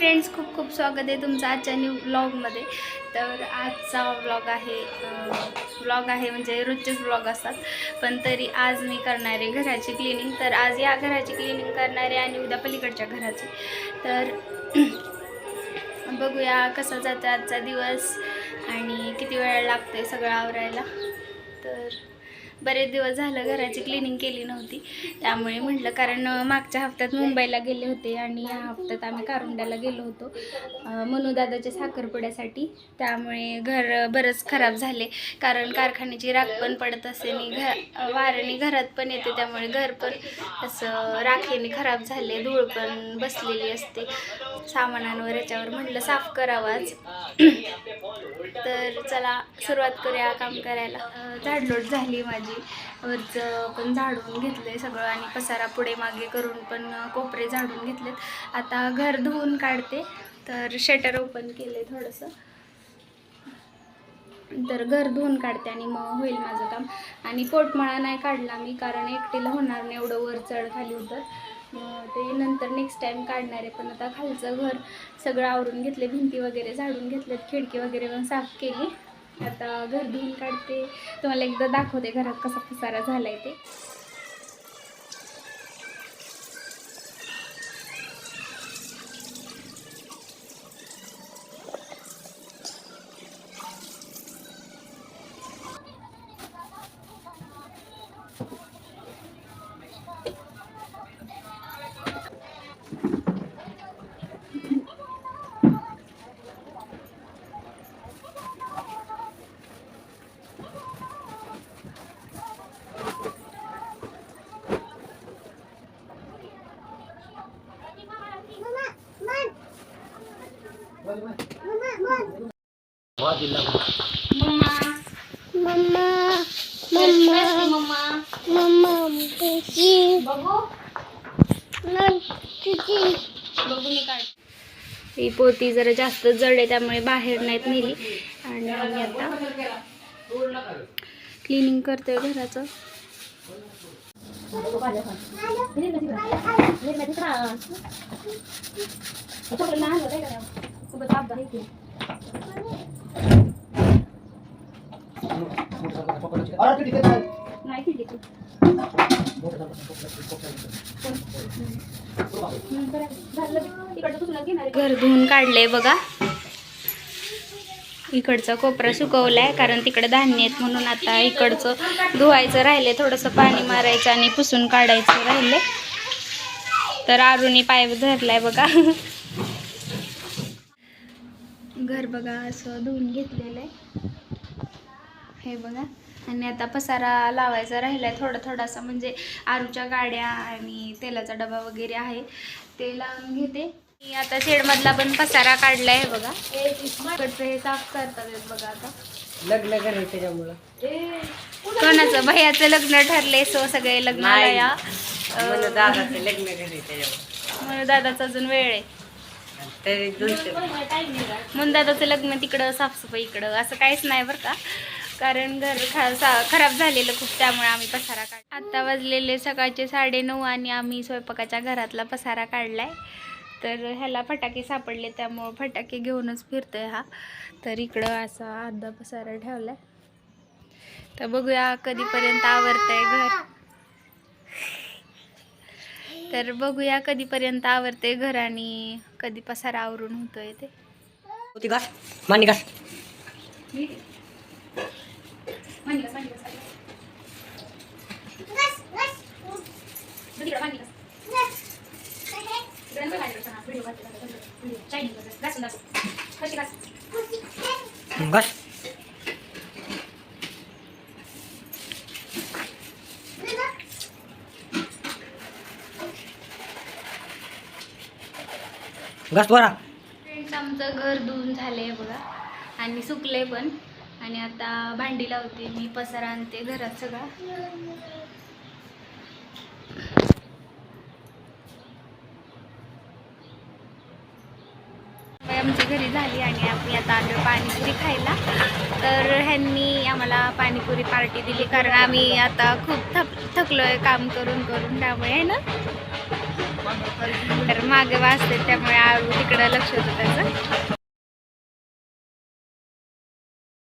Friends खूप खूप स्वागत आहे तुमचं आजच्या न्यू ब्लॉगमध्ये तर आजचा ब्लॉग आहे ब्लॉग आहे म्हणजे रोजचेच ब्लॉग असतात. पण तरी आज मी करणार आहे घराची क्लिनिंग तर आज या घराची क्लिनिंग करणार आहे आणि उद्या पलीकडच्या घराची. तर बघूया कसा जातो आजचा दिवस आणि किती वेळ लागतोय सगळं आवरायला. तर बरेच दिवस झालं घराची क्लिनिंग केली नव्हती. त्यामुळे म्हटलं कारण मागच्या हप्त्यात मुंबईला गेले होते आणि या हप्त्यात आम्ही कारुंड्याला गेलो होतो. मनुदादाच्या साखरपुड्यासाठी. त्यामुळे घर बरंच खराब झाले. कारण कारखान्याची राख पण पडत असे आणि घ वाऱ्याने घरात पण येते त्यामुळे घर पण असं राखेने खराब झाले धूळ पण बसलेली असते. सामानांवर याच्यावर म्हटलं साफ करावाच तर चला सुरुवात करूया काम करायला. झाडलोट झाली माझी. वरचं पण झाडून घेतलंय सगळं आणि पसारा पुढे मागे करून पण कोपरे झाडून घेतलेत. आता घर धुवून काढते तर शटर ओपन केले थोडंसं. तर घर धुवून काढते आणि मग होईल माझं काम. आणि पोटमाळा नाही काढला मी कारण एकटीला होणार नाही एवढं वर चढ खाली उतर. मग ते नंतर नेक्स्ट टाईम काढणार आहे पण आता खालचं घर सगळं आवरून घेतले भिंती वगैरे झाडून घेतलेत खिडकी वगैरे पण साफ केली. आता घर धुवून काढते. तुम्हाला एकदा दाखवते घरात कसा पसारा आहे ते. ही पोती जरा जास्त जड आहे त्यामुळे बाहेर नाहीत नेली. आणि आम्ही आता क्लिनिंग करते घराचं. नाही घर धुवून काढलंय बघा. इकडचा कोपरा सुकवलाय कारण तिकडे धान्य आहेत म्हणून आता इकडचं धुवायचं राहिले थोडंसं पाणी मारायचं आणि पुसून काढायचं राहिले तर अरुणी पाय धरलाय बघा. घर बघा असं धुवून घेतलेलं आहे हे बघा. आणि आता पसारा लावायचा राहिलाय थोडा थोडासा म्हणजे आरूच्या गाड्या आणि तेलाचा डबा वगैरे आहे. ते लावून घेते. मी आता शेडमधला पण पसारा काढलाय हे बघा. हे साफ करतात बघा आता. लग्न करे त्याच्यामुळं. कोणाचं? भैयाचं लग्न ठरले सो सगळे लग्नाला नाही. या. दादाचं लग्न करे त्याच्यामुळं. म्हणून दादाचा अजून वेळ आहे. तरी दोनशे. लग्न तिकडं साफसफाई इकडं असं काहीच नाही बरं का. कारण घर खा सा- खराब झालेलं खूप त्यामुळे आम्ही पसारा काढ आत्ता वाजलेले सकाळचे साडेनऊ आणि आम्ही स्वयंपाकाच्या घरातला पसारा काढलाय. तर ह्याला फटाके सापडले त्यामुळं फटाके घेऊनच फिरतोय हा. तर इकडं असा अर्धा पसारा ठेवलाय. तर बघूया कधीपर्यंत आवडतंय घर. तर बघूया कधीपर्यंत आवरते घर आणि कधी पसारा आवरून होतोय ते. होती घास मांडी घास घास. घास बरा फ्रेंड्स आमचं घर धुवून झालंय बघा. आणि सुकले पण. आणि आता भांडी लावते मी पसारा आणते घरात सगळा. आमची घरी झाली आणि आम्ही आता आलो पाणीपुरी खायला. तर ह्यांनी आम्हाला पाणीपुरी पार्टी दिली कारण आम्ही आता खूप थक थकलोय काम करून करून त्यामुळे आहे ना? तर मागे वाचते त्यामुळे आळू तिकडं लक्ष होतं त्याचं.